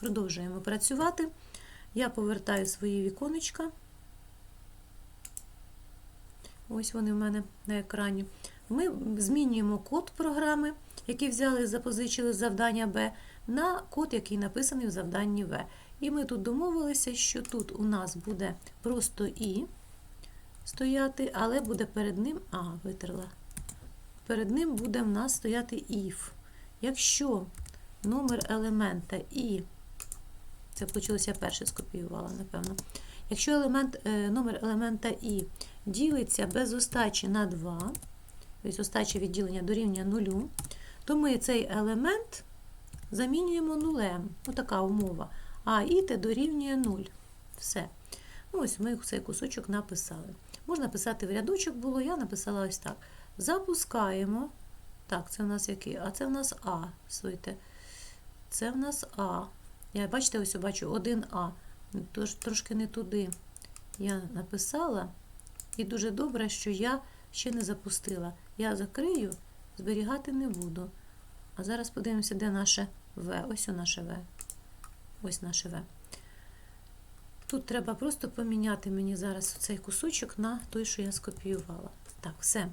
Продовжуємо працювати. Я повертаю свої віконечка. Ось вони в мене на екрані. Ми змінюємо код програми, який взяли запозичили з завдання Б, на код, який написаний в завданні В. І ми тут домовилися, що тут у нас буде просто І стояти, але буде перед ним, а, витерла. Перед ним буде в нас стояти if. Якщо номер елемента І, це вийшло, я перше скопіювала, напевно. Якщо елемент, е, номер елемента І ділиться без остачі на 2, тобто остачі відділення дорівнює 0, то ми цей елемент замінюємо нулем. Отака умова. А іте дорівнює 0. Все. Ну, ось ми цей кусочок написали. Можна писати в рядочок було, я написала ось так. Запускаємо. Так, це в нас який? А це в нас А. Суйте. Це в нас А. Я бачите, ось бачу 1А. Тож трошки не туди я написала. І дуже добре, що я ще не запустила. Я закрию, зберігати не буду. А зараз подивимося, де наше В. Ось у наше В. Ось наше В. Тут треба просто поміняти мені зараз цей кусочок на той, що я скопіювала. Так, все.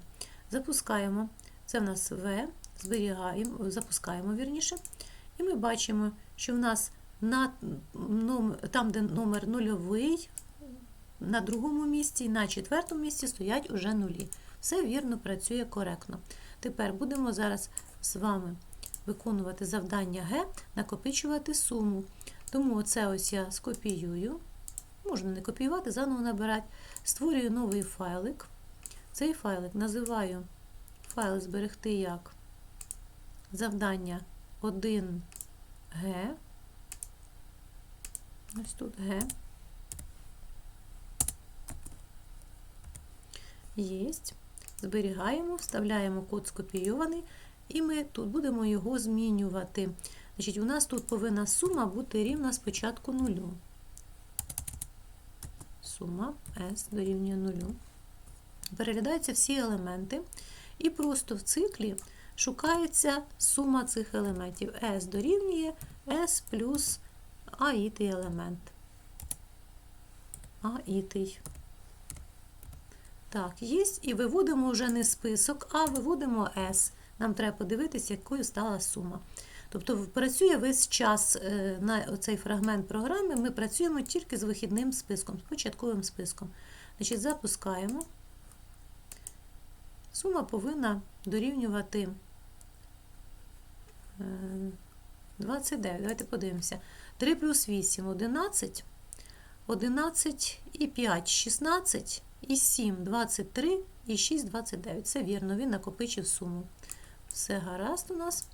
Запускаємо. Це в нас В, зберігаємо, запускаємо вірніше. І ми бачимо, що в нас на, там, де номер нульовий, на другому місці і на четвертому місці стоять уже нулі. Все вірно працює коректно. Тепер будемо зараз з вами виконувати завдання Г, накопичувати суму. Тому оце ось я скопіюю. Можна не копіювати, заново набирати. Створюю новий файлик. Цей файлик називаю файл зберегти як завдання 1Г. Ось тут Г. Єсть. Зберігаємо, вставляємо код скопійований, і ми тут будемо його змінювати. Значить, У нас тут повинна сума бути рівна спочатку нулю. Сума S дорівнює нулю. Переглядаються всі елементи, і просто в циклі шукається сума цих елементів. S дорівнює S плюс аїтий елемент. Аїтий. Так, є. І виводимо вже не список, а виводимо S. Нам треба подивитися, якою стала сума. Тобто працює весь час на цей фрагмент програми, ми працюємо тільки з вихідним списком, з початковим списком. Значить, Запускаємо. Сума повинна дорівнювати 29. Давайте подивимося. 3 плюс 8 11, 11 і 5 16, і 7 23, і 6 29. Це вірно, він накопичив суму. Все гаразд у нас.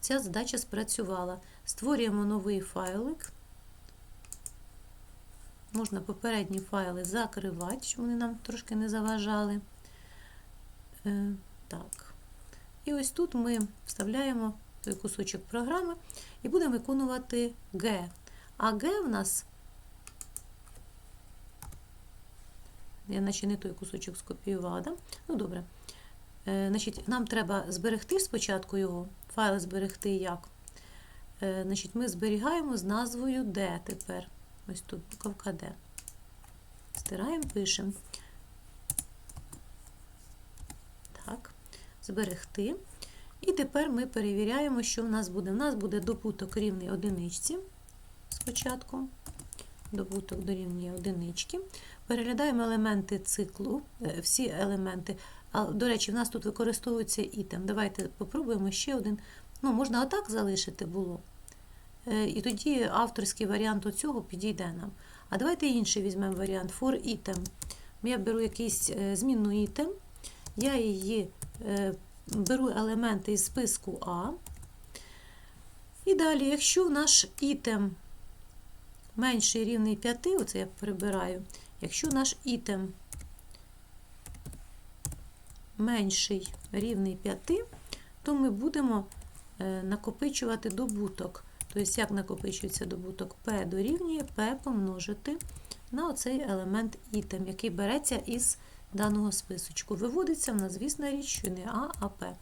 Ця задача спрацювала. Створюємо новий файлик. Можна попередні файли закривати, щоб вони нам трошки не заважали. Е, так. І ось тут ми вставляємо кусочок програми і будемо виконувати Г. А Г в нас, я наче не той кусочок скопіювала, да? ну добре. Е, значить, Нам треба зберегти спочатку його, файл зберегти як. Е, значить, Ми зберігаємо з назвою D тепер. Ось тут буковка D. Стираємо, пишемо. Так, зберегти. І тепер ми перевіряємо, що в нас буде. У нас буде добуток рівний одиничці спочатку. Добуток дорівнює одинички. Переглядаємо елементи циклу, всі елементи. А, До речі, в нас тут використовується ітем. Давайте попробуємо ще один. Ну, Можна отак залишити було. І тоді авторський варіант цього підійде нам. А давайте інший візьмемо варіант for item. Я беру якийсь змінну ітем, я її беру елементи із списку А. І далі, якщо наш ітем менший рівний 5, оце я прибираю, якщо наш ітем менший рівний 5, то ми будемо накопичувати добуток. Тобто, як накопичується добуток P дорівнює P помножити на оцей елемент ітем, який береться із даного списочку. Виводиться в нас, звісно річ, що не А, а П.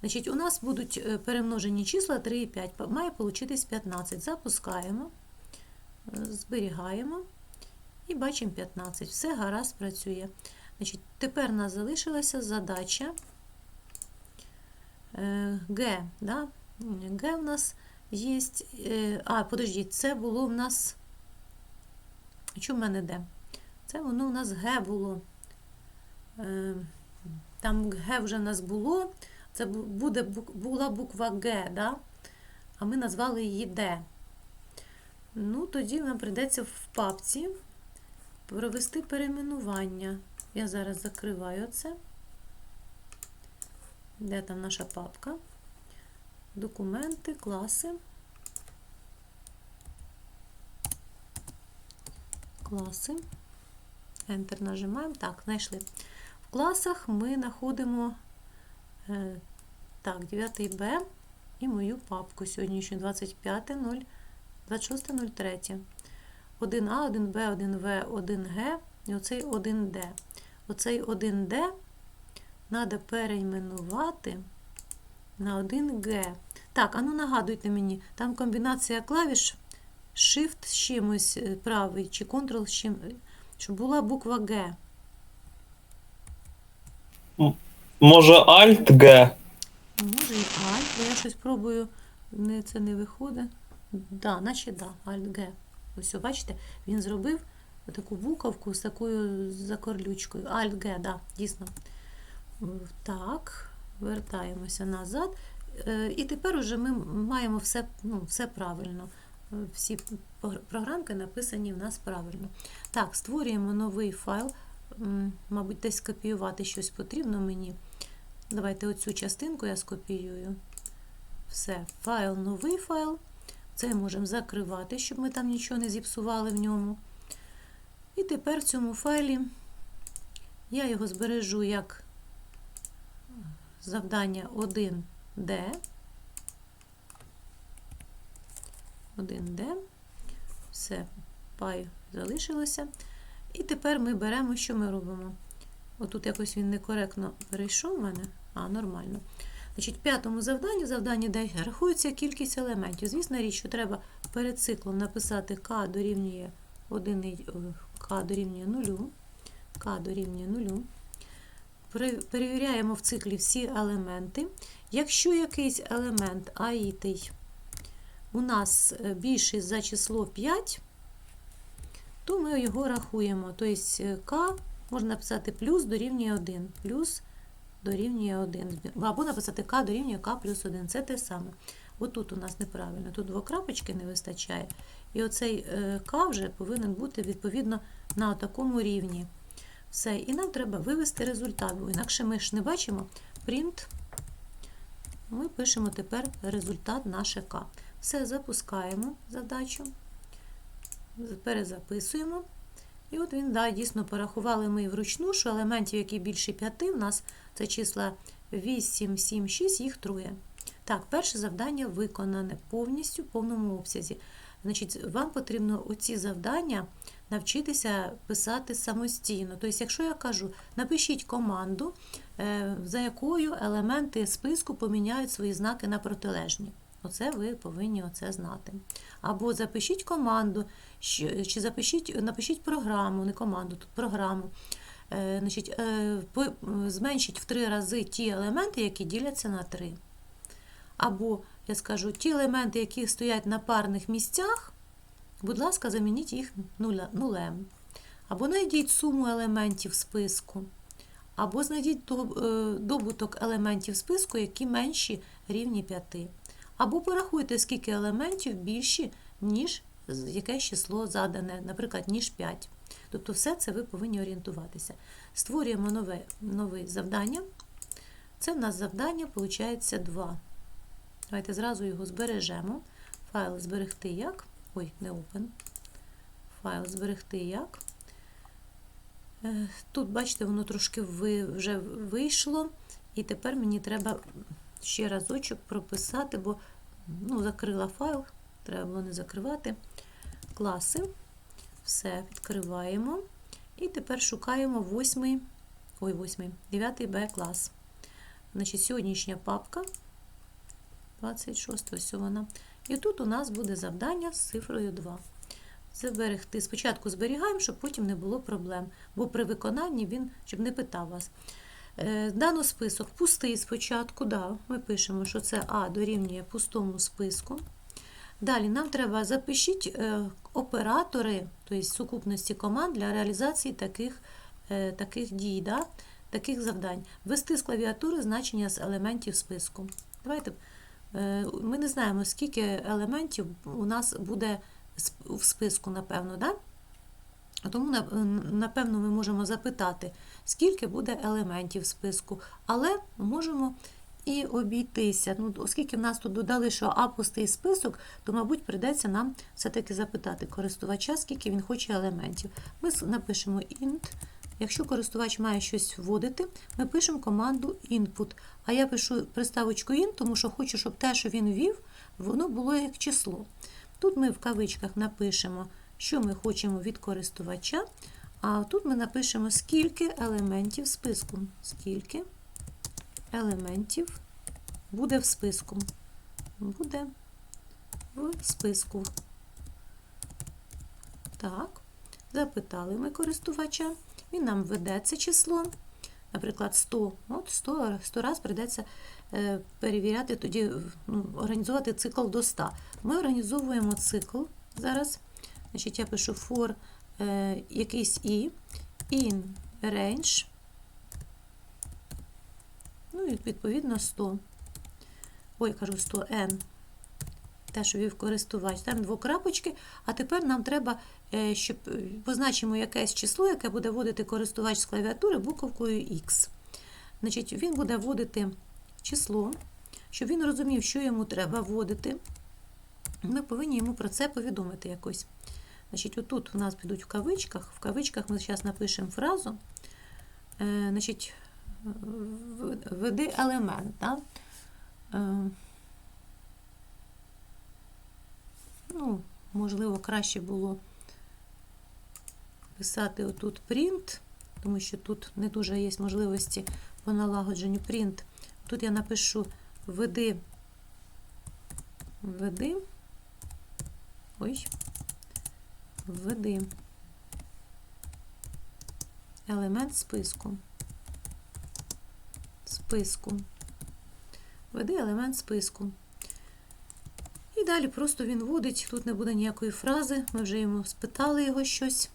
Значить, у нас будуть е, перемножені числа 3 і 5. Має получитись 15. Запускаємо, е, зберігаємо і бачимо 15. Все гаразд працює. Значить, тепер у нас залишилася задача е, Г. Да? Г у нас є. А, подождіть, це було в нас. Що в мене де? Це воно у нас Г було. Е, Там Г вже нас було. Це буде, була буква Г, да? а ми назвали її Д. Ну, тоді нам прийдеться в папці провести перейменування. Я зараз закриваю це. Де там наша папка? Документи, класи. Класи. Enter нажимаємо. Так, знайшли. Класах ми знаходимо е, так, 9 Б і мою папку сьогоднішню 25.0, 26.03. 1А, 1Б, 1В, 1Г і оцей 1Д. Оцей 1Д треба перейменувати на 1Г. Так, а ну нагадуйте мені, там комбінація клавіш Shift з чимось е, правий чи Ctrl з чим, щоб була буква Г. Може Alt G? Може і Alt, бо я щось пробую, не, це не виходить. Да, наче да, Alt G. Ось, бачите, він зробив таку буковку з такою закорлючкою. Alt G, да, дійсно. Так, вертаємося назад. Е, І тепер уже ми маємо все, ну, все правильно. Е, Всі програмки написані в нас правильно. Так, створюємо новий файл. Мабуть, десь копіювати щось потрібно мені. Давайте оцю частинку я скопіюю. Все, файл, новий файл. Це можемо закривати, щоб ми там нічого не зіпсували в ньому. І тепер в цьому файлі я його збережу як завдання 1D. 1D. Все, пай залишилося. І тепер ми беремо, що ми робимо? Отут якось він некоректно перейшов в мене. А, нормально. Значить, в п'ятому завданні, завданні де рахується кількість елементів. Звісно річ, що треба перед циклом написати k дорівнює 1, і- о, k дорівнює 0, k дорівнює 0. Перевіряємо в циклі всі елементи. Якщо якийсь елемент аїтий у нас е, більший за число 5, то ми його рахуємо. Тобто е, k можна написати плюс дорівнює 1, плюс дорівнює 1. Або написати k дорівнює k плюс 1. Це те саме. Отут у нас неправильно, тут двокрапочки не вистачає. І оцей е, k вже повинен бути відповідно на такому рівні. Все, і нам треба вивести результат, бо інакше ми ж не бачимо print. Ми пишемо тепер результат наше k. Все, запускаємо задачу, перезаписуємо. І от він, да, дійсно порахували ми вручну, що елементів, які більше 5, у нас це числа 8, 7, 6, їх троє. Так, перше завдання виконане повністю в повному обсязі. Значить, вам потрібно оці завдання навчитися писати самостійно. Тобто, якщо я кажу, напишіть команду, е, за якою елементи списку поміняють свої знаки на протилежні. Оце ви повинні оце знати. Або запишіть команду, чи запишіть, напишіть програму, не команду, тут програму. Е, Значить, е, зменшіть в три рази ті елементи, які діляться на три. Або, я скажу, ті елементи, які стоять на парних місцях, будь ласка, замініть їх нулем. Або знайдіть суму елементів списку. Або знайдіть е, добуток елементів списку, які менші рівні 5. Або порахуйте, скільки елементів більші, ніж якесь число задане, наприклад, ніж 5. Тобто все це ви повинні орієнтуватися. Створюємо нове, нове завдання. Це в нас завдання, виходить, 2. Давайте зразу його збережемо. Файл зберегти як. Ой, не open. Файл зберегти як. Е, Тут, бачите, воно трошки вже вийшло. І тепер мені треба ще разочок прописати, бо ну, закрила файл, треба було не закривати. Класи. Все, відкриваємо. І тепер шукаємо восьмий, ой, восьмий, 9 Б клас. Значить, сьогоднішня папка 26, ось вона. І тут у нас буде завдання з цифрою 2. Зберегти. Спочатку зберігаємо, щоб потім не було проблем. Бо при виконанні він, щоб не питав вас. Е, Дано список пустий спочатку, да, ми пишемо, що це А дорівнює пустому списку. Далі нам треба запишіть е, оператори, тобто сукупності команд для реалізації таких, е, таких дій, да, таких завдань. Ввести з клавіатури значення з елементів списку. Давайте, ми не знаємо, скільки елементів у нас буде в списку, напевно, да? Тому, напевно, ми можемо запитати, скільки буде елементів списку, але можемо і обійтися. Ну, оскільки в нас тут додали, що А пустий список, то, мабуть, прийдеться нам все-таки запитати користувача, скільки він хоче елементів. Ми напишемо int. Якщо користувач має щось вводити, ми пишемо команду input. А я пишу приставочку int, тому що хочу, щоб те, що він ввів, воно було як число. Тут ми в кавичках напишемо, що ми хочемо від користувача, а тут ми напишемо, скільки елементів списку. Скільки елементів буде в списку. Буде в списку. Так, запитали ми користувача. Він нам введе це число. Наприклад, 100. От 100, 100 раз прийдеться е, перевіряти, тоді ну, організувати цикл до 100. Ми організовуємо цикл зараз. Значить, я пишу for е, якийсь і, in range. Ну і відповідно 100. Ой, кажу 100 n. Те, що вів користувач. Там двокрапочки. А тепер нам треба, е, щоб е, позначимо якесь число, яке буде вводити користувач з клавіатури буковкою X. Значить, він буде вводити число, щоб він розумів, що йому треба вводити. Ми повинні йому про це повідомити якось. Значить, отут у нас підуть в кавичках. В кавичках ми зараз напишемо фразу. Е, значить, введи елемент. Да? Е, ну, можливо, краще було писати отут print, тому що тут не дуже є можливості по налагодженню print. Тут я напишу введи, введи, ой, введи елемент списку. Списку. Введи елемент списку. І далі просто він вводить, тут не буде ніякої фрази, ми вже йому спитали його щось.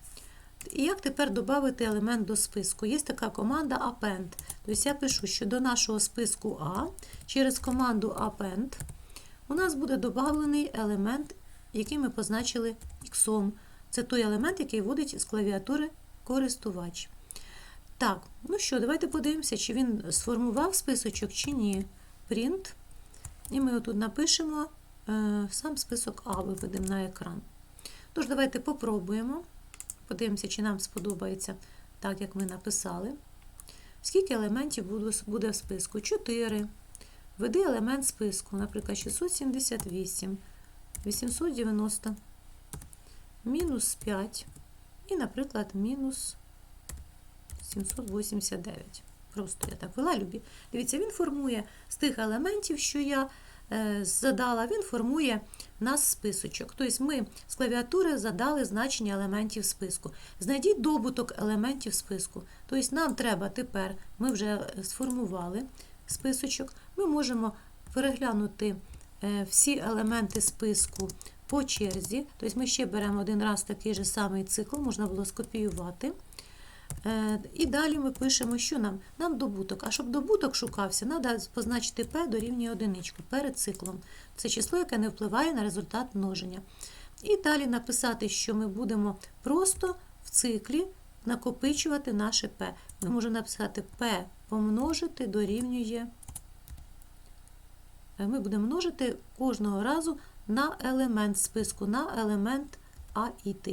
І як тепер додати елемент до списку? Є така команда append. Тобто я пишу, що до нашого списку А через команду append у нас буде додавлений елемент, який ми позначили X. Це той елемент, який вводить з клавіатури користувач. Так, ну що, давайте подивимося, чи він сформував списочок, чи ні. Print. І ми отут напишемо е, сам список А, виведемо на екран. Тож, давайте попробуємо. Подивимося, чи нам сподобається так, як ми написали. Скільки елементів буде- в списку? 4. Введи елемент списку, наприклад, 678, 890, мінус 5 і, наприклад, мінус 789. Просто я так вела любі. Дивіться, він формує з тих елементів, що я е, задала, він формує нас списочок. Тобто ми з клавіатури задали значення елементів списку. Знайдіть добуток елементів списку. Тобто нам треба тепер, ми вже сформували списочок, ми можемо переглянути е, всі елементи списку по черзі. Тобто ми ще беремо один раз такий же самий цикл, можна було скопіювати. Е, І далі ми пишемо, що нам? Нам добуток. А щоб добуток шукався, треба позначити P дорівнює одиничку перед циклом. Це число, яке не впливає на результат множення. І далі написати, що ми будемо просто в циклі накопичувати наше P. Ми можемо написати P помножити дорівнює. Е, Ми будемо множити кожного разу на елемент списку, на елемент А і Т.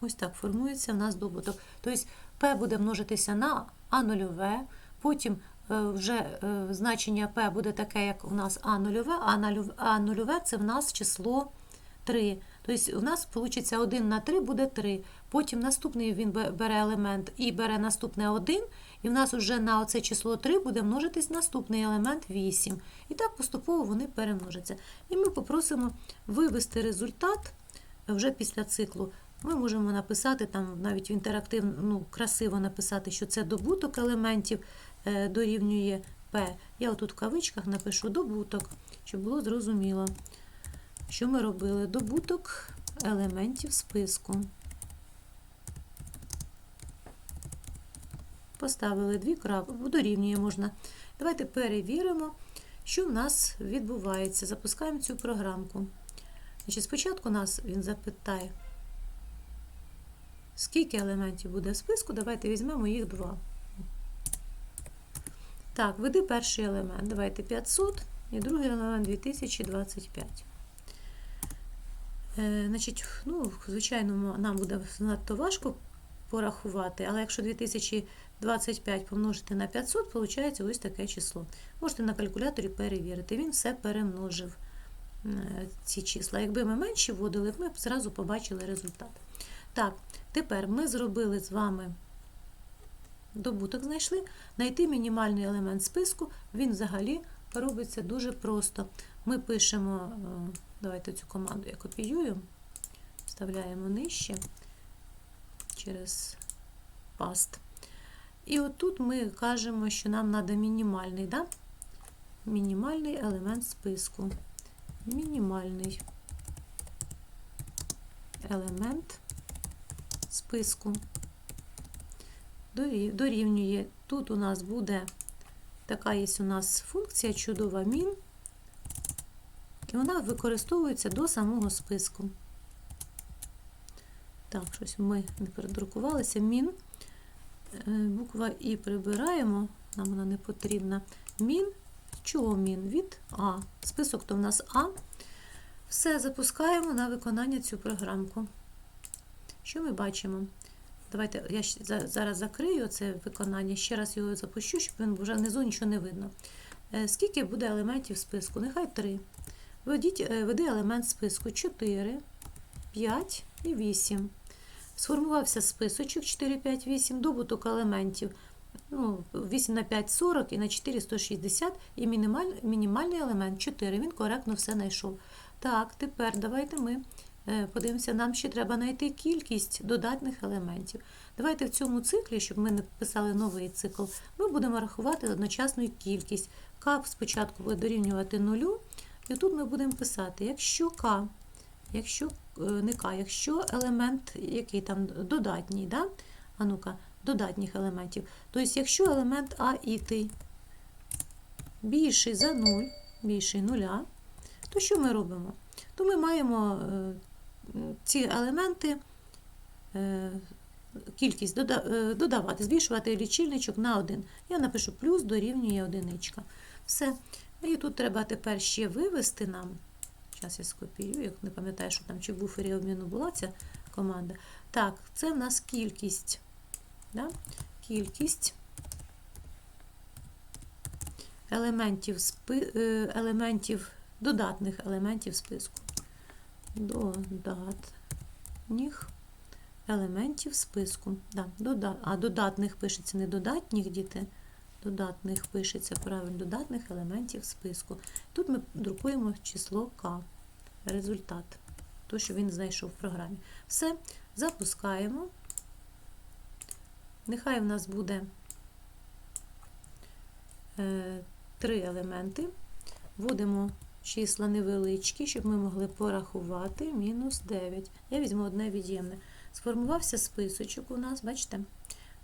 Ось так формується в нас добуток. Тобто P буде множитися на А0, потім е, вже е, значення P буде таке, як у нас А0, а А0 це в нас число 3. Тобто у нас вийде 1 на 3 буде 3. Потім наступний він бере елемент і бере наступне 1, і в нас вже на оце число 3 буде множитись наступний елемент 8. І так поступово вони перемножаться. І ми попросимо вивести результат вже після циклу. Ми можемо написати там навіть в інтерактивно ну, красиво написати, що це добуток елементів е, дорівнює P. Я отут в кавичках напишу добуток, щоб було зрозуміло, що ми робили. Добуток елементів списку. Поставили дві крапки, дорівнює можна. Давайте перевіримо, що в нас відбувається. Запускаємо цю програмку. Значить, спочатку нас він запитає, скільки елементів буде в списку. Давайте візьмемо їх два. Так, веди перший елемент. Давайте 500 і другий елемент 2025. Е, значить, ну, звичайно, нам буде надто важко порахувати, але якщо 2025 помножити на 500, виходить ось таке число. Можете на калькуляторі перевірити. Він все перемножив е, ці числа. Якби ми менші вводили, ми б зразу побачили результат. Так, тепер ми зробили з вами добуток знайшли. Знайти мінімальний елемент списку, він взагалі робиться дуже просто. Ми пишемо, е, давайте цю команду я копіюю, вставляємо нижче через паст. І отут ми кажемо, що нам треба мінімальний, да? мінімальний елемент списку. Мінімальний елемент списку дорівнює. Тут у нас буде така є у нас функція чудова мін, і вона використовується до самого списку. Так, щось ми не передрукувалися. Мін. Е, Буква І прибираємо, нам вона не потрібна. Мін. Чого мін? Від А. Список то в нас А. Все, запускаємо на виконання цю програмку. Що ми бачимо? Давайте я зараз закрию це виконання, ще раз його запущу, щоб він вже внизу нічого не видно. Е, Скільки буде елементів списку? Нехай 3. Введіть, е, веди елемент списку 4, 5 і 8. Сформувався списочок 4, 5, 8, добуток елементів. Ну, 8 на 5 40 і на 4 160, і мінімаль- мінімальний елемент 4. Він коректно все знайшов. Так, тепер давайте ми е, подивимося, нам ще треба знайти кількість додатних елементів. Давайте в цьому циклі, щоб ми не писали новий цикл, ми будемо рахувати одночасну кількість. К спочатку буде дорівнювати нулю, і тут ми будемо писати, якщо К, якщо е, не К, якщо елемент, який там додатній, да? а ну-ка, додатніх елементів. Тобто, якщо елемент А і Т більший за 0, більший нуля, то що ми робимо? То ми маємо е, ці елементи, е, кількість дода- додавати, збільшувати лічильничок на 1. Я напишу плюс дорівнює одиничка. Все. І тут треба тепер ще вивести нам. Зараз я скопіюю, як не пам'ятаю, що там чи в буфері обміну була ця команда. Так, це в нас кількість. Да? Кількість елементів, спи, е, елементів, додатних елементів списку. Додатніх елементів списку. Да, дода, а додатних пишеться не додатніх діти. Додатних пишеться правильно додатних елементів списку. Тут ми друкуємо число К. Результат. То, що він знайшов в програмі. Все, запускаємо. Нехай в нас буде е, три елементи. Вводимо числа невеличкі, щоб ми могли порахувати. Мінус 9. Я візьму одне від'ємне. Сформувався списочок у нас, бачите?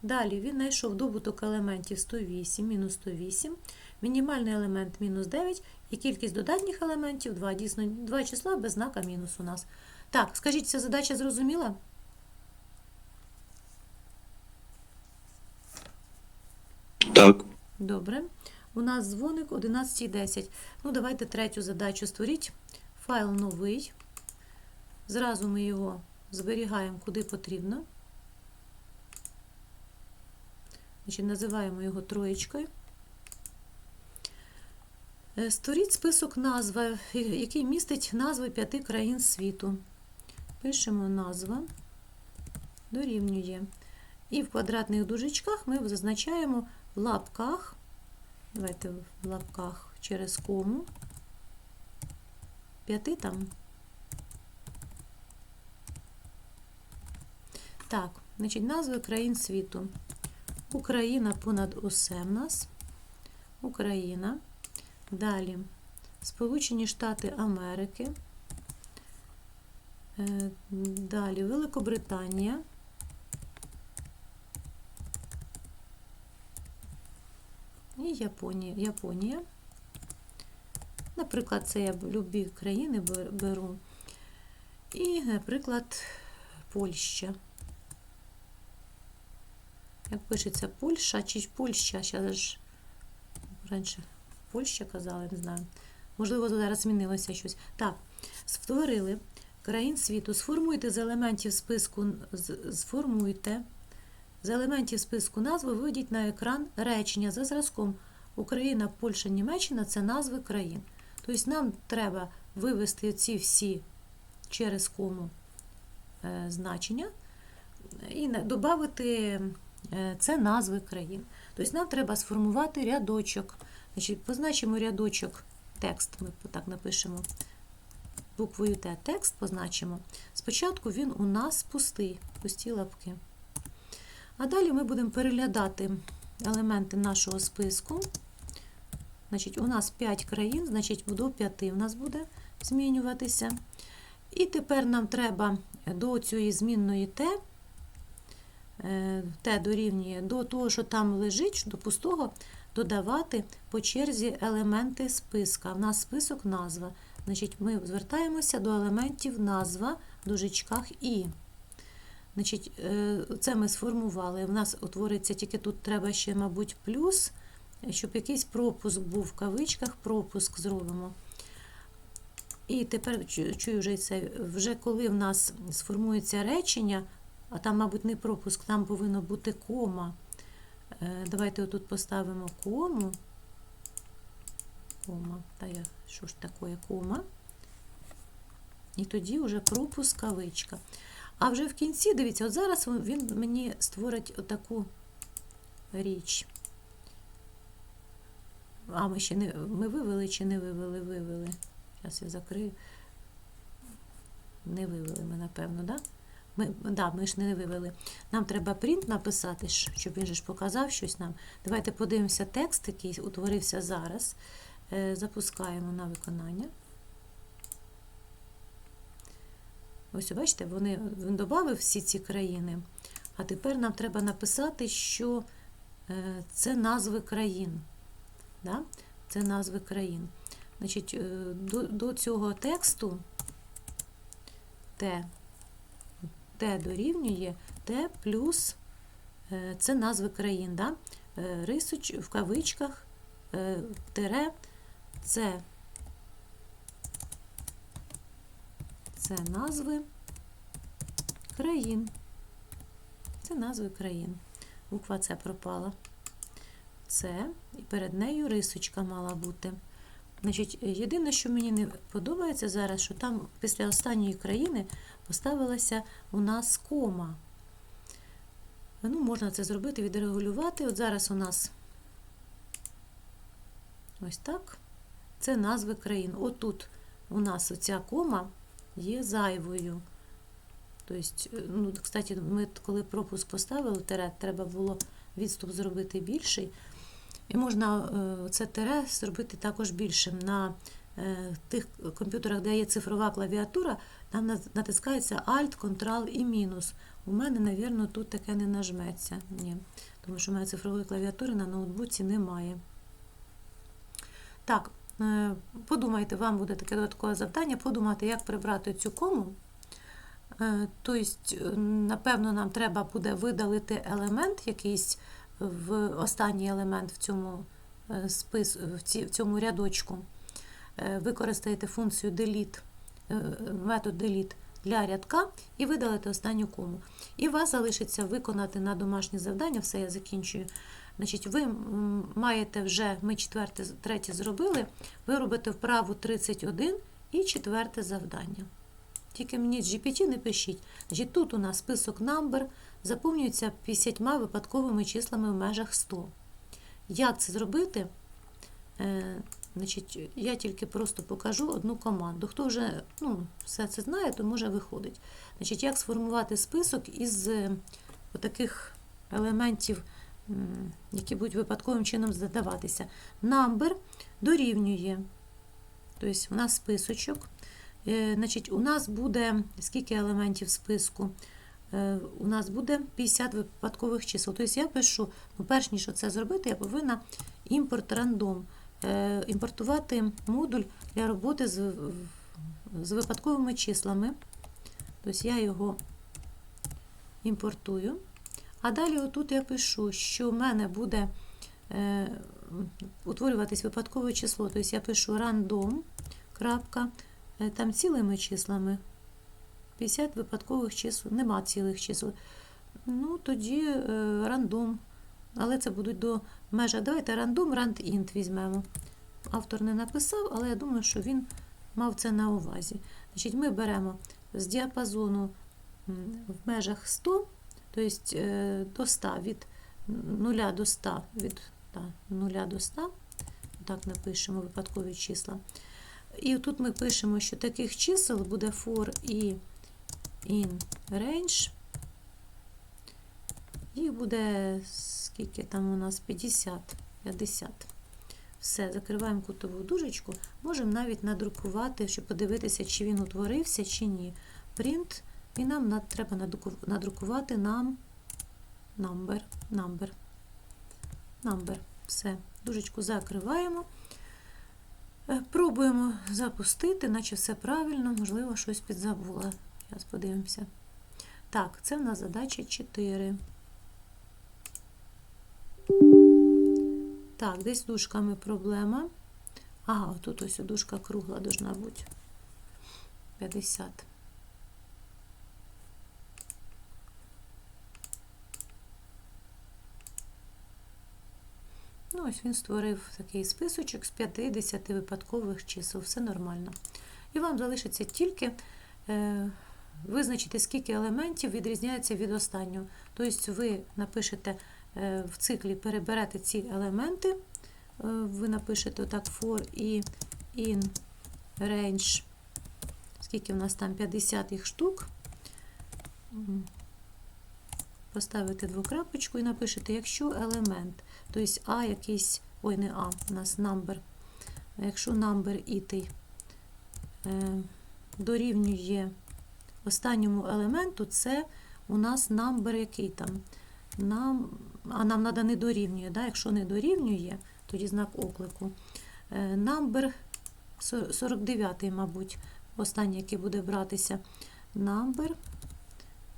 Далі він знайшов добуток елементів 108, мінус 108, мінімальний елемент мінус 9 і кількість додатніх елементів 2. Дійсно, два числа без знака мінус у нас. Так, скажіть, ця задача зрозуміла? Так. Добре. У нас дзвоник 11.10. Ну, давайте третю задачу створіть. Файл новий. Зразу ми його зберігаємо куди потрібно. Значить, називаємо його троєчкою. Е, Створіть список назв, який містить назви п'яти країн світу. пишемо назва дорівнює. І в квадратних дужечках ми зазначаємо в лапках, давайте в лапках через кому, п'яти там. Так, значить, назви країн світу. Україна понад усе в нас. Україна. Далі Сполучені Штати Америки. Е, Далі Великобританія. І Японія. Японія. Наприклад, це я любі країни беру. І, наприклад, Польща. Як пишеться Польща чи Польща? Зараз ж раніше Польща казали, не знаю. Можливо, зараз змінилося щось. Так, створили країн світу. Сформуйте з елементів списку, сформуйте з елементів списку назви виведіть на екран речення за зразком Україна, Польща, Німеччина це назви країн. Тобто нам треба вивести ці всі через кому е, значення і додати це назви країн. Тобто нам треба сформувати рядочок. Значить, позначимо рядочок текст, ми так напишемо буквою Т. Текст позначимо. Спочатку він у нас пустий, пусті лапки. А далі ми будемо переглядати елементи нашого списку. Значить, у нас 5 країн, значить, до 5 у нас буде змінюватися. І тепер нам треба до цієї змінної Т, е, Т дорівнює до того, що там лежить, до пустого, додавати по черзі елементи списка. У нас список назва. Значить, ми звертаємося до елементів назва в дужечках І. Значить, е, це ми сформували. У нас утвориться тільки тут треба ще, мабуть, плюс, щоб якийсь пропуск був в кавичках, пропуск зробимо. І тепер чую вже це, вже коли в нас сформується речення, а там, мабуть, не пропуск, там повинно бути кома. Е, Давайте отут поставимо кому. Кома. Та я, що ж таке кома? І тоді вже пропуск кавичка. А вже в кінці, дивіться, от зараз він- мені створить отаку річ. А ми ще не ми вивели чи не вивели? Вивели. Зараз я закрию. Не вивели ми, напевно, да? Ми, да, ми ж не вивели. Нам треба принт написати, щоб він же ж показав щось нам. Давайте подивимося текст, який утворився зараз. Е, Запускаємо на виконання. Ось, бачите, вони, він додав всі ці країни. А тепер нам треба написати, що е, це назви країн. Да? Це назви країн. Значить, е, до, до цього тексту Т, Т дорівнює Т плюс е, це назви країн. Да? Е, Рисоч в кавичках е, тире це це назви країн. Це назви країн. Буква С пропала. Це, і перед нею рисочка мала бути. Значить, єдине, що мені не подобається зараз, що там після останньої країни поставилася у нас кома. Ну, можна це зробити, відрегулювати. От зараз у нас ось так. Це назви країн. Отут у нас оця кома є зайвою. Тобто, ну, кстати, ми коли пропуск поставили, треба було відступ зробити більший. І можна е, це тире зробити також більшим. На е, тих комп'ютерах, де є цифрова клавіатура, там натискається Alt, Ctrl і мінус. У мене, навірно, тут таке не нажметься. Ні. Тому що в мене цифрової клавіатури на ноутбуці немає. Так, е, подумайте, вам буде таке додаткове завдання, подумати, як прибрати цю кому. Тобто, напевно, нам треба буде видалити елемент якийсь в останній елемент в цьому е, спис, в цьому рядочку. Е, Використаєте функцію delete, е, метод delete для рядка і видалите останню кому. І вас залишиться виконати на домашнє завдання, все я закінчую. Значить, ви маєте вже, ми четверте, третє зробили, ви робите вправу 31 і четверте завдання. Тільки мені GPT не пишіть. Значить, тут у нас список number заповнюється 50 випадковими числами в межах 100. Як це зробити? Е, значить, я тільки просто покажу одну команду. Хто вже ну, все це знає, то може виходить. Значить, як сформувати список із е, таких елементів, які будуть випадковим чином задаватися. Number дорівнює. Тобто у нас списочок. Е, Значить, у нас буде скільки елементів списку? Е, У нас буде 50 випадкових чисел. Тобто я пишу, ну, перш ніж це зробити, я повинна імпорт рандом. е, Імпортувати модуль для роботи з, з випадковими числами. Тобто я його імпортую. А далі отут я пишу, що в мене буде е, утворюватись випадкове число. Тобто я пишу random, крапка, там цілими числами. 50 випадкових чисел, нема цілих чисел. Ну, тоді е, рандом. Але це будуть до межа. Давайте рандом, rand-int візьмемо. Автор не написав, але я думаю, що він мав це на увазі. Значить, ми беремо з діапазону в межах 100, тобто е, до 100, від 0 до 100, від та, 0 до 100, так напишемо випадкові числа. І тут ми пишемо, що таких чисел буде for і in range. Їх буде скільки там у нас 50, 50. Все, закриваємо кутову дужечку. Можемо навіть надрукувати, щоб подивитися, чи він утворився, чи ні. Print, і нам треба надрукувати нам number, number, number. Все, дужечку закриваємо. Е, Пробуємо запустити, наче все правильно, можливо, щось підзабула. Зараз подивимося. Так, це в нас задача 4. Так, десь з дужками проблема. Ага, тут ось дужка кругла должна бути. 50. Ну, ось він створив такий списочок з 50 випадкових чисел. Все нормально. І вам залишиться тільки е, визначити, скільки елементів відрізняється від останнього. Тобто ви напишете е, в циклі, переберете ці елементи, е, ви напишете отак for і in range, скільки в нас там 50 їх штук. Поставите двокрапочку і напишете, якщо елемент, тобто А якийсь, ой, не А, у нас number, якщо number ітий е, дорівнює останньому елементу, це у нас number який там. Нам, а нам треба не дорівнює. Да? Якщо не дорівнює, тоді знак оклику. Е, Number 49, мабуть, останній, який буде братися. Number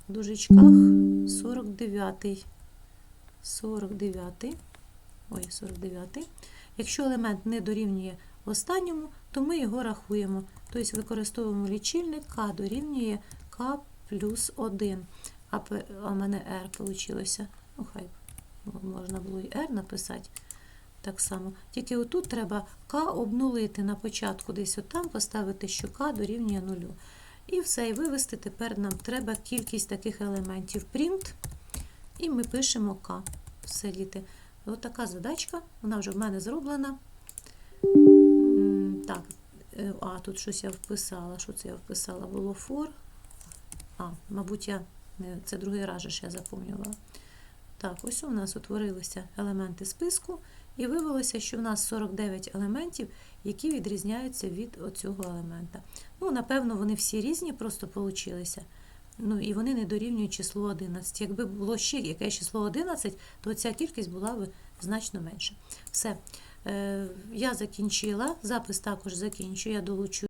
в дужечках 49. 49. Ой, 49. Якщо елемент не дорівнює останньому, то ми його рахуємо. Тобто використовуємо лічильник К дорівнює К плюс 1. А в мене R вийшло. Ну, хай можна було і R написати. Так само. Тільки отут треба К обнулити на початку, десь отам поставити, що К дорівнює 0. І все, і вивести тепер нам треба кількість таких елементів. Print, і ми пишемо К. Все, діти. Ось така задачка, вона вже в мене зроблена. Так, е, а, тут щось я вписала. Що це я вписала? Було for. А, мабуть, я це другий раз же я запам'ятала. Так, ось у нас утворилися елементи списку, і виявилося, що в нас 49 елементів, які відрізняються від оцього елемента. Ну, напевно, вони всі різні, просто получилися. Ну, і вони не дорівнюють числу 11. Якби було ще якесь число 11, то ця кількість була б значно менша. Все. Е, я закінчила, запис також закінчу, я долучу.